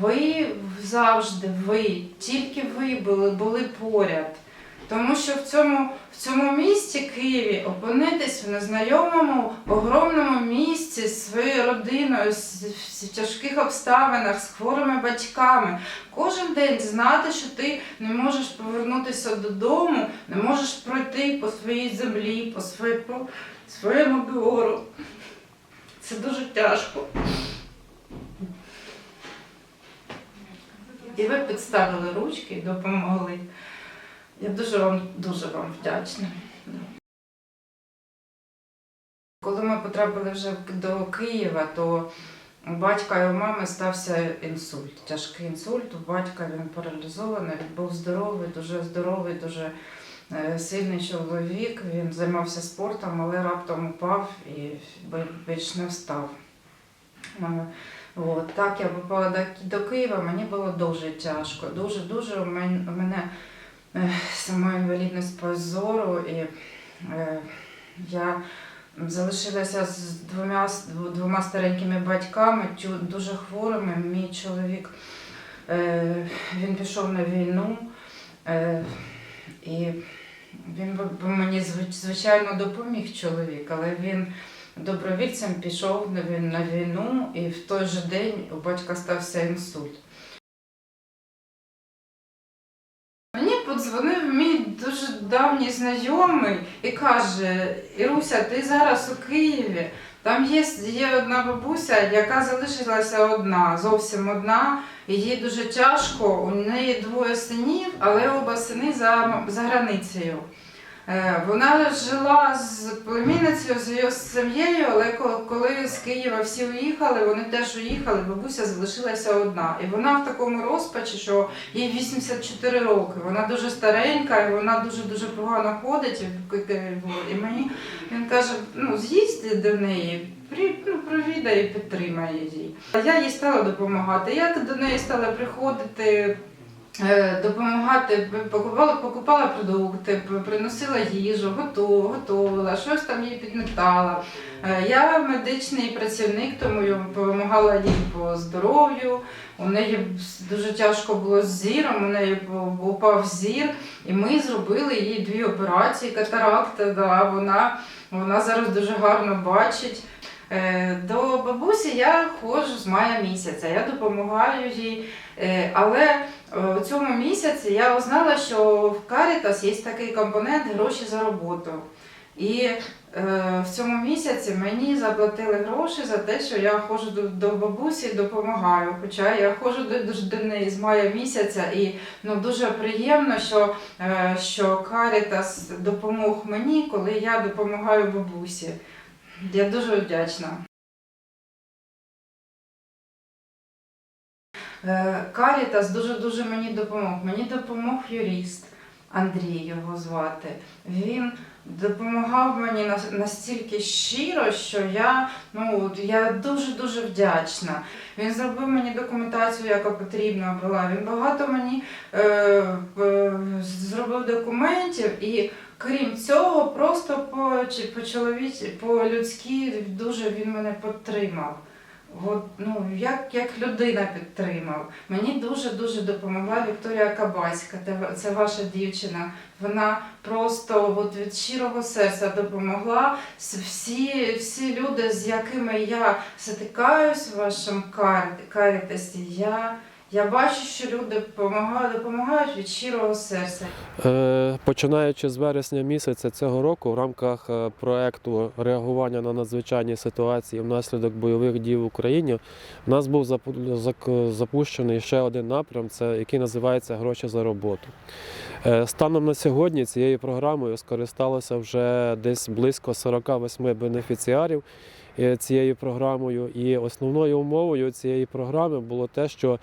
Ви завжди, ви, тільки ви були, були поряд. Тому що в цьому, в цьому місті Києві опинитись в незнайомому огромному місці зі своєю родиною, з- в тяжких обставинах, з хворими батьками. Кожен день знати, що ти не можеш повернутися додому, не можеш пройти по своїй землі, по, своє, по своєму двору. Це дуже тяжко. І ви підставили ручки і допомогли. Я дуже вам дуже вам вдячна. Коли ми потрапили вже до Києва, то у батька і у мами стався інсульт. Тяжкий інсульт. У батька він паралізований, він був здоровий, дуже здоровий, дуже е, сильний чоловік. Він займався спортом, але раптом упав і більш не встав. От, так я попала до, Києва, мені було дуже тяжко. Дуже-дуже у мен- у мене е, сама інвалідність по зору, і е, я залишилася з двома, двома старенькими батьками, дуже хворими. Мій чоловік е, він пішов на війну, е, і він мені звичайно допоміг чоловік, але він добровільцем пішов на війну, і в той же день у батька стався інсульт. Мені подзвонив мій дуже давній знайомий і каже: Іруся, ти зараз у Києві. Там є, є одна бабуся, яка залишилася одна, зовсім одна, їй дуже тяжко. У неї двоє синів, але оба сини за, за границею. Е, Вона жила з племінницею, з сім'єю, але коли з Києва всі уїхали, вони теж уїхали, бабуся залишилася одна. І вона в такому розпачі, що їй 84 роки. Вона дуже старенька, і вона дуже-дуже погано ходить. І, мені він каже: ну, з'їзди до неї, ну, провідай і підтримай її. А Я їй стала допомагати. Я до неї стала приходити. Е, Допомагати, покупала, покупала продукти, приносила їжу, готу- готувала, щось там їй підметала. Е, Я медичний працівник, тому я допомагала їй по здоров'ю. У неї дуже тяжко було з зіром, у неї упав зір, і ми зробили їй дві операції, катаракта. Да, вона, вона зараз дуже гарно бачить. Е, До бабусі я ходжу з мая місяця, я допомагаю їй. Але у цьому місяці я узнала, що в Caritas є такий компонент гроші за роботу. І е, в цьому місяці мені заплатили гроші за те, що я ходжу до, бабусі допомагаю. Хоча я ходжу до неї з мая місяця, і ну, дуже приємно, що, е, що Карітас допомог мені, коли я допомагаю бабусі. Я дуже вдячна. Карітас дуже-дуже мені допомог. Мені допомог юрист Андрій його звати. Він допомагав мені настільки щиро, що я, ну, я дуже-дуже вдячна. Він зробив мені документацію, яка потрібна була. Він багато мені е, е, зробив документів і. Крім цього, просто по, по по людськи дуже він мене підтримав. Ну, як, як людина підтримав. Мені дуже-дуже допомогла Вікторія Кабаська, це ваша дівчина. Вона просто от від щирого серця допомогла. Всі, всі люди, з якими я стикаюсь в вашому кар- карітасі, я, я бачу, що люди допомагають, допомагають від щирого серця. Е, Починаючи з вересня місяця цього року, в рамках е, проекту реагування на надзвичайні ситуації внаслідок бойових дій в Україні, у нас був запу- запущений ще один напрям, це який називається Гроші за роботу. Е, Станом на сьогодні цією програмою скористалося вже десь близько 48 бенефіціарів цією програмою. І основною умовою цієї програми було те, що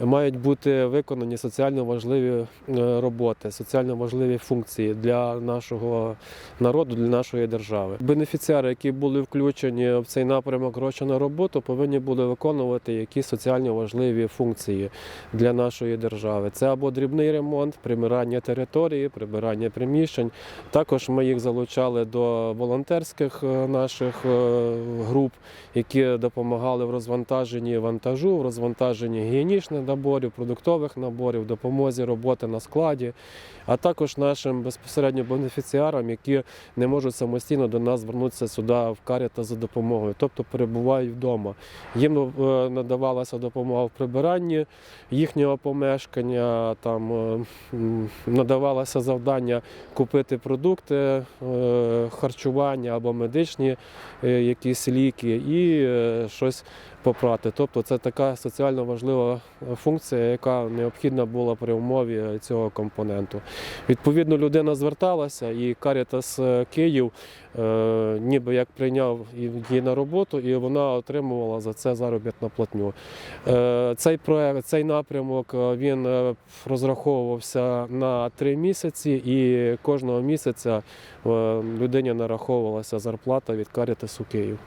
мають бути виконані соціально важливі е, роботи, соціально важливі функції для нашого народу, для нашої держави. Бенефіціари, які були включені в цей напрямок гроші на роботу, повинні були виконувати якісь соціально важливі функції для нашої держави. Це або дрібний ремонт, прибирання території, прибирання приміщень. Також ми їх залучали до волонтерських е, наших е, груп, які допомагали в розвантаженні вантажу, в розвантаженні гігієнічних наборів, продуктових наборів, допомозі роботи на складі, а також нашим безпосередньо бенефіціарам, які не можуть самостійно до нас звернутися сюди в каріта за допомогою, тобто перебувають вдома. Їм е, надавалася допомога в прибиранні їхнього помешкання, там е, надавалося завдання купити продукти е, харчування або медичні е, якісь ліки і е, щось попрати. Тобто це така соціально важлива функція, яка необхідна була при умові цього компоненту. Відповідно, людина зверталася, і Карітас е, Київ е, ніби як прийняв її на роботу, і вона отримувала за це заробітну платню. Е, Цей проект, цей напрямок е, він е, розраховувався на три місяці, і кожного місяця е, людині нараховувалася зарплата від Карітасу Київ.